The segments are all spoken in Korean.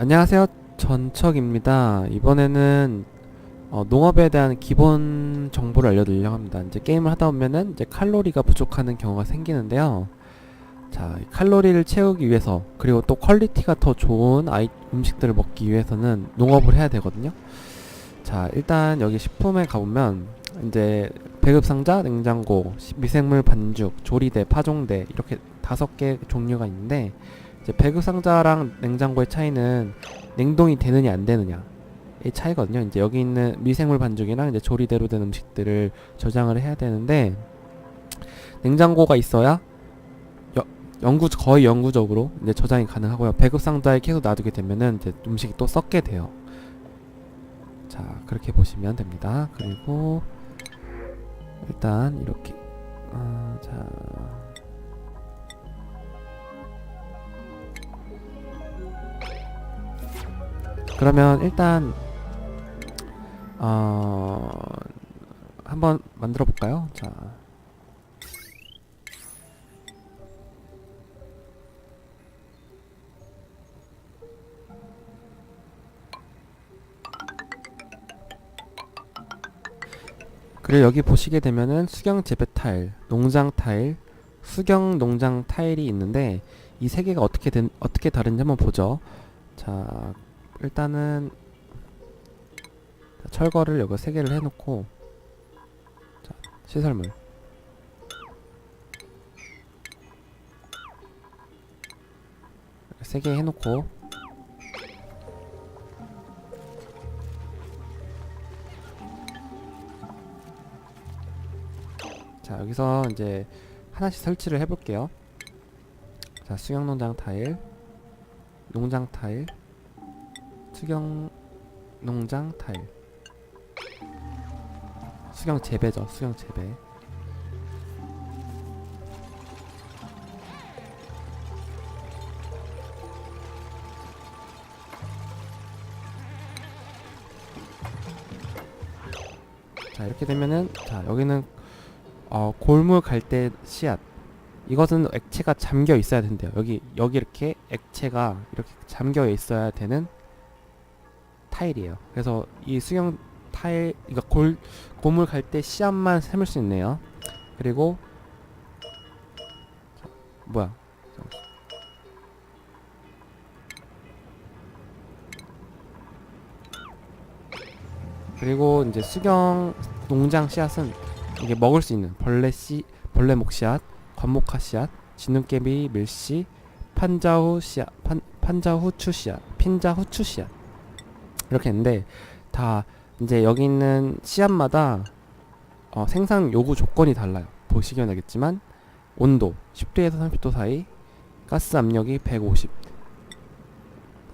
안녕하세요. 전척입니다. 이번에는 어, 농업에 대한 기본 정보를 알려드리려고 합니다. 이제 게임을 하다 보면은 이제 칼로리가 부족하는 경우가 생기는데요. 자, 이 칼로리를 채우기 위해서 그리고 또 퀄리티가 더 좋은 아이 음식들을 먹기 위해서는 농업을 해야 되거든요. 자, 일단 여기 식품에 가보면 이제 배급 상자, 냉장고, 시- 미생물 반죽, 조리대, 파종대 이렇게 다섯 개 종류가 있는데 이제 배급 상자랑 냉장고의 차이는 냉동이 되느냐 안 되느냐 이 차이거든요. 이제 여기 있는 미생물 반죽이랑 이제 조리대로 된 음식들을 저장을 해야 되는데 냉장고가 있어야 여, 영구 거의 영구적으로 이제 저장이 가능하고요. 배급 상자에 계속 놔두게 되면은 이제 음식이 또 썩게 돼요. 자 그렇게 보시면 됩니다. 그리고 일단 이렇게 아, 자 그러면 일단 어 한번 만들어 볼까요? 자. 그리고 여기 보시게 되면은 수경 재배 타일, 농장 타일, 수경 농장 타일이 있는데 이 세 개가 어떻게 된 어떻게 다른지 한번 보죠. 자, 일단은 자, 철거를 여기 세 개를 해놓고 자, 시설물 세 개 해놓고 자 여기서 이제 하나씩 설치를 해볼게요. 자 수경 농장 타일, 농장 타일, 수경 농장 타일. 수경 재배죠 수경 재배. 자 이렇게 되면은 자 여기는 어, 골물 갈대 씨앗. 이것은 액체가 잠겨 있어야 된대요. 여기 여기 이렇게 액체가 이렇게 잠겨 있어야 되는 타일이에요. 그래서 이 수경 타일, 그러니까 골 고물 갈 때 씨앗만 sem을 수 있네요. 그리고 자, 뭐야? 그리고 이제 수경 농장 씨앗은 이게 먹을 수 있는 벌레 씨, 벌레 목 씨앗, 관목화 씨앗, 진눈깨비 밀씨, 판자후 씨앗, 판, 판자 후 추 씨앗, 핀자 후추 씨앗 이렇게 있는데 다 이제 여기 있는 씨앗마다 어, 생산 요구 조건이 달라요. 보시면 알겠지만 온도 10도에서 30도 사이, 가스 압력이 150.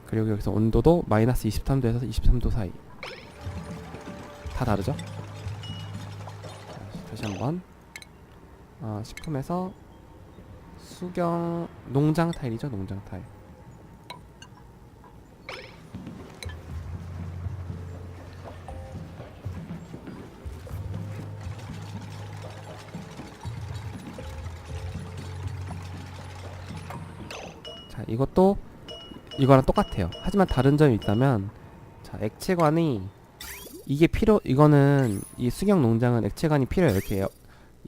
그리고 여기서 온도도 마이너스 23도에서 23도 사이. 다 다르죠? 자, 다시 한번 어, 식품에서 수경 농장 타일이죠, 농장 타일. 이것도 이거랑 똑같아요. 하지만 다른 점이 있다면 자 액체관이 이게 필요 이거는 이 수경 농장은 액체관이 필요해요. 이렇게 요-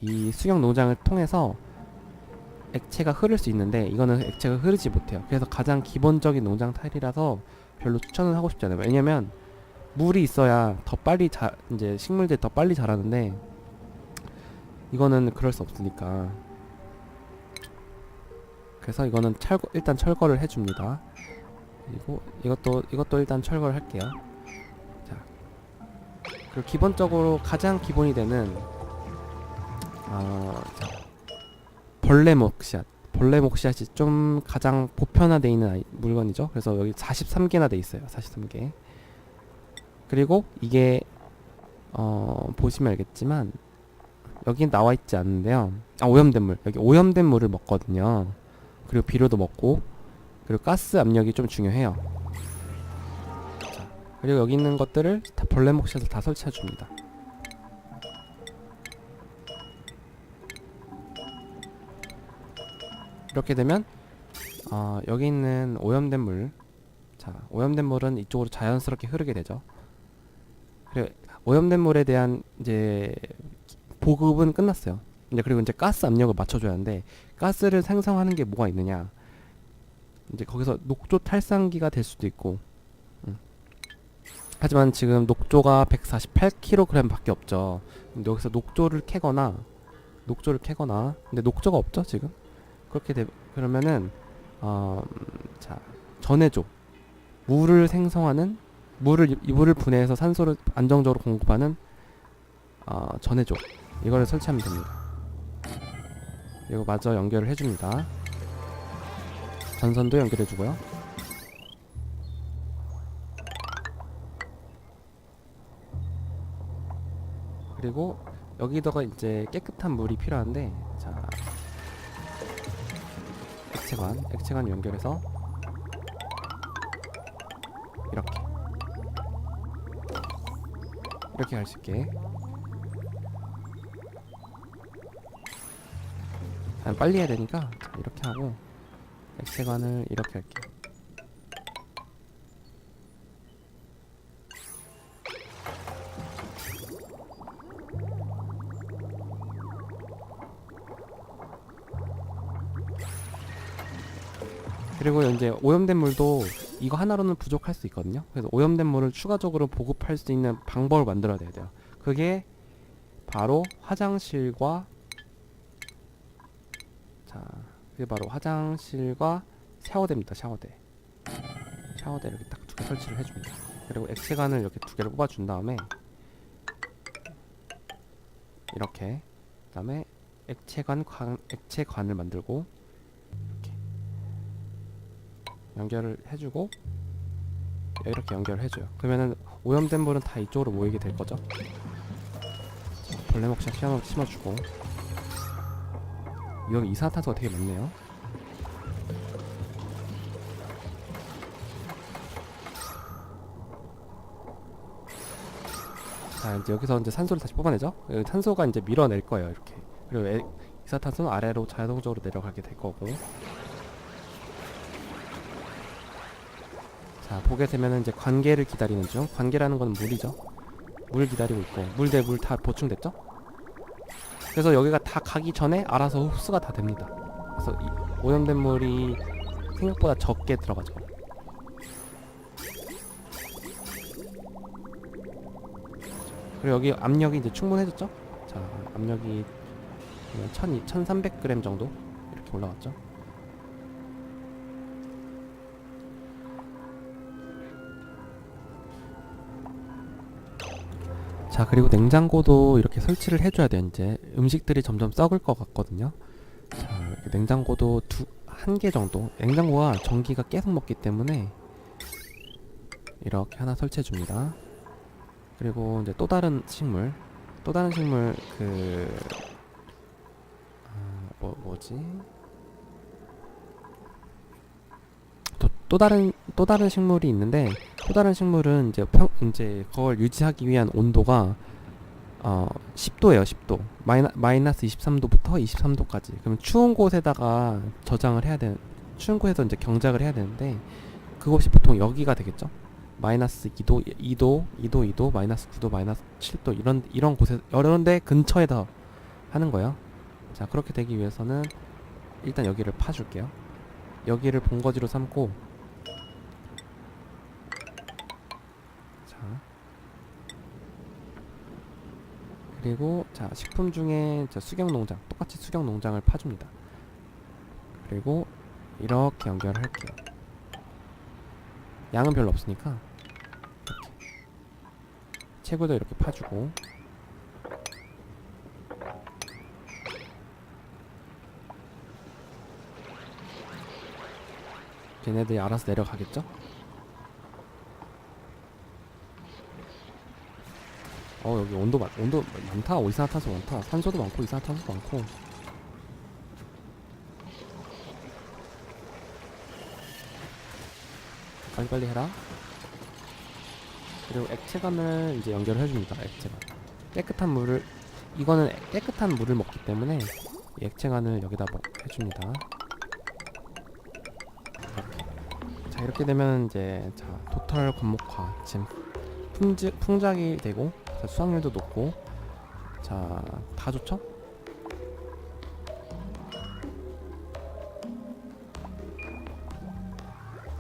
이 수경 농장을 통해서 액체가 흐를 수 있는데 이거는 액체가 흐르지 못해요. 그래서 가장 기본적인 농장 타일이라서 별로 추천을 하고 싶지 않아요. 왜냐면 물이 있어야 더 빨리 자 이제 식물들이 더 빨리 자라는데 이거는 그럴 수 없으니까 그래서 이거는 철거 일단 철거를 해줍니다. 그리고 이것도 이것도 일단 철거를 할게요. 자 그리고 기본적으로 가장 기본이 되는 어, 자, 벌레 목샷 벌레 목샷이 좀 가장 보편화되어 있는 아이, 물건이죠. 그래서 여기 43개나 돼 있어요. 43개. 그리고 이게 어, 보시면 알겠지만 여기 나와 있지 않는데요. 아 오염된 물 여기 오염된 물을 먹거든요. 그리고 비료도 먹고 그리고 가스 압력이 좀 중요해요. 자, 그리고 여기 있는 것들을 다 벌레 목샷을 다 설치해 줍니다. 이렇게 되면 어, 여기 있는 오염된 물 자, 오염된 물은 이쪽으로 자연스럽게 흐르게 되죠. 그리고 오염된 물에 대한 이제 보급은 끝났어요. 이제 그리고 이제 가스 압력을 맞춰줘야 하는데 가스를 생성하는 게 뭐가 있느냐? 이제 거기서 녹조 탈산기가 될 수도 있고. 음. 하지만 지금 녹조가 148kg밖에 없죠. 근데 여기서 녹조를 캐거나 녹조를 캐거나 근데 녹조가 없죠 지금? 그렇게 되 그러면은 어, 음, 자 전해조 물을 생성하는 물을 이 물을 분해해서 산소를 안정적으로 공급하는 어, 전해조 이거를 설치하면 됩니다. 이거 마저 연결을 해줍니다. 전선도 연결해주고요. 그리고 여기다가 이제 깨끗한 물이 필요한데 자 액체관 액체관 연결해서 이렇게 이렇게 할 수 있게 난 빨리 해야 되니까 자, 이렇게 하고 액체관을 이렇게 할게요 그리고 이제 오염된 물도 이거 하나로는 부족할 수 있거든요. 그래서 오염된 물을 추가적으로 보급할 수 있는 방법을 만들어야 돼요. 그게 바로 화장실과 자, 그게 바로 화장실과 샤워대입니다. 샤워대. 샤워대 이렇게 딱 두 개 설치를 해줍니다. 그리고 액체관을 이렇게 두 개를 뽑아준 다음에 이렇게 그다음에 액체관 관 액체관을 만들고 연결을 해주고 이렇게 연결을 해줘요. 그러면은 오염된 물은 다 이쪽으로 모이게 될 거죠. 자, 벌레 심어, 심어주고 여기 이산화탄소가 되게 많네요. 자 이제 여기서 이제 산소를 다시 뽑아내죠. 산소가 이제 밀어낼 거예요 이렇게. 그리고 에, 이산화탄소는 아래로 자동적으로 내려가게 될 거고. 자 보게 되면은 이제 관계를 기다리는 중 관계라는 건 물이죠 물 기다리고 있고 물 대 물 다 보충됐죠 그래서 여기가 다 가기 전에 알아서 흡수가 다 됩니다. 그래서 이 오염된 물이 생각보다 적게 들어가죠. 그리고 여기 압력이 이제 충분해졌죠? 자 압력이 1200, 1300g 정도 이렇게 올라갔죠 자 그리고 냉장고도 이렇게 설치를 해줘야 돼 이제. 음식들이 점점 썩을 것 같거든요. 자 냉장고도 두 한 개 정도. 냉장고가 전기가 계속 먹기 때문에 이렇게 하나 설치해 줍니다. 그리고 이제 또 다른 식물. 또 다른 식물 그 아, 뭐, 뭐지? 또, 또 다른 또 다른 식물이 있는데 또 다른 식물은 이제 평 이제 그걸 유지하기 위한 온도가 어 10도예요 10도. 마이너, 마이너스 23도부터 23도까지. 그러면 추운 곳에다가 저장을 해야 되는 추운 곳에서 이제 경작을 해야 되는데 그곳이 보통 여기가 되겠죠? 마이너스 2도 2도 2도 2도 마이너스 9도 마이너스 7도 이런 이런 곳에 이런 데 근처에다 하는 거예요. 자 그렇게 되기 위해서는 일단 여기를 파줄게요. 여기를 본거지로 삼고 그리고 자 식품 중에 자 수경 농장 똑같이 수경 농장을 파줍니다. 그리고 이렇게 연결을 할게요. 양은 별로 없으니까 이렇게 채굴도 이렇게 파주고. 걔네들이 알아서 내려가겠죠? 어 여기 온도 많 온도 많다. 이산화탄소 많다. 산소도 많고 이산화탄소도 많고. 빨리빨리 해라. 그리고 액체관을 이제 연결을 해줍니다 액체관 깨끗한 물을 이거는 깨끗한 물을 먹기 때문에 이 액체관을 여기다 먹- 해줍니다. 자 이렇게 되면 이제 자 도탈 관목화 지금 풍지, 풍작이 되고 자, 수확률도 높고 자 다 좋죠?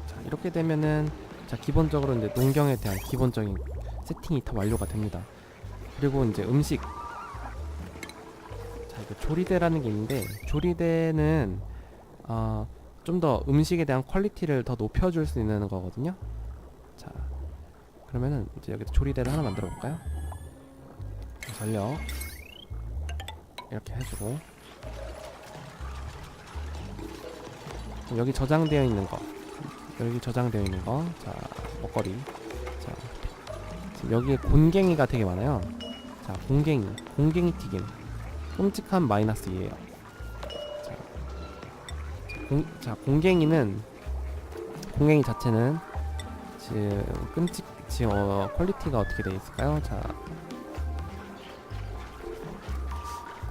자 이렇게 되면은 자 기본적으로 이제 농경에 대한 기본적인 세팅이 다 완료가 됩니다. 그리고 이제 음식 자 이거 조리대라는 게 있는데 조리대는 어, 좀 더 음식에 대한 퀄리티를 더 높여줄 수 있는 거거든요. 자 그러면은 이제 여기 조리대를 하나 만들어 볼까요? 전력 이렇게 해주고. 여기 저장되어 있는 거. 여기 저장되어 있는 거자 먹거리. 자 지금 여기에 곤갱이가 되게 많아요. 자 공갱이. 공갱이 튀김. 끔찍한 마이너스 2에요. 자, 공, 자 공갱이는 공갱이 자체는 지금 끔찍 지금 어, 퀄리티가 어떻게 돼 있을까요? 자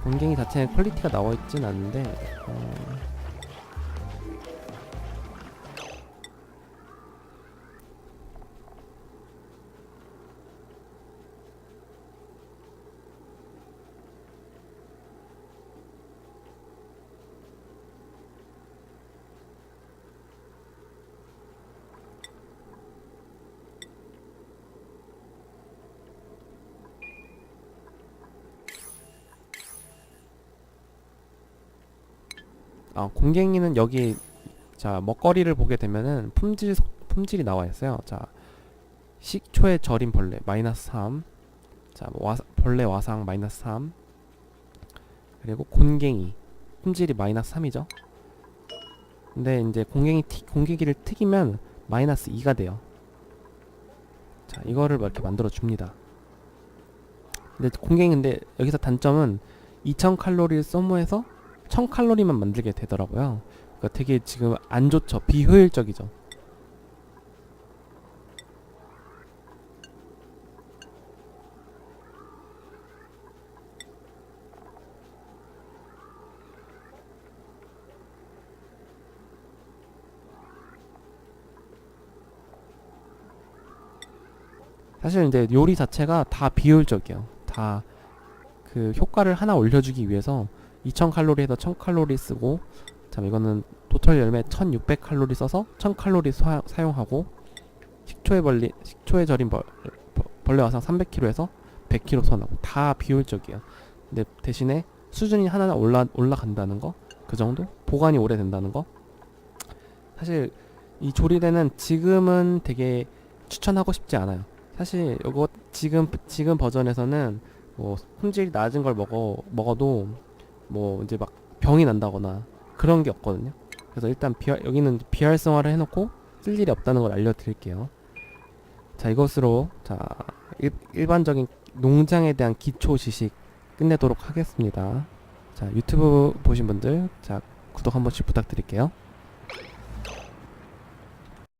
공갱이 자체는 퀄리티가 나와 있진 않는데 어, 아, 공갱이는 여기 자 먹거리를 보게 되면은 품질 속- 품질이 나와 있어요. 자 식초에 절인 벌레 마이너스 3, 자 뭐, 와, 벌레 와상 마이너스 3, 그리고 곤갱이 품질이 마이너스 3이죠. 근데 이제 공갱이 튀, 공개기를 튀기면 마이너스 2가 돼요. 자 이거를 이렇게 만들어 줍니다. 근데 공갱이 근데 여기서 단점은 2000 칼로리를 소모해서 1000칼로리만 만들게 되더라고요. 그러니까 되게 지금 안 좋죠. 비효율적이죠. 사실 이제 요리 자체가 다 비효율적이에요. 다 그 효과를 하나 올려주기 위해서 2000칼로리에서 1000칼로리 쓰고 참 이거는 도털 열매 1600칼로리 써서 1000칼로리 사, 사용하고 식초에 벌리 식초에 절인 벌, 벌- 벌레 와상 300kg에서 100kg 선하고 다 비효율적이에요. 근데 대신에 수준이 하나 올라 올라간다는 거, 그 정도 보관이 오래 된다는 거. 사실 이 조리대는 지금은 되게 추천하고 싶지 않아요. 사실 이거 지금 지금 버전에서는 뭐 품질이 낮은 걸 먹어 먹어도 뭐 이제 막 병이 난다거나 그런 게 없거든요. 그래서 일단 비활, 여기는 비활성화를 해놓고 쓸 일이 없다는 걸 알려드릴게요. 자 이것으로 자 일, 일반적인 농장에 대한 기초 지식 끝내도록 하겠습니다. 자 유튜브 보신 분들 자 구독 한 번씩 부탁드릴게요.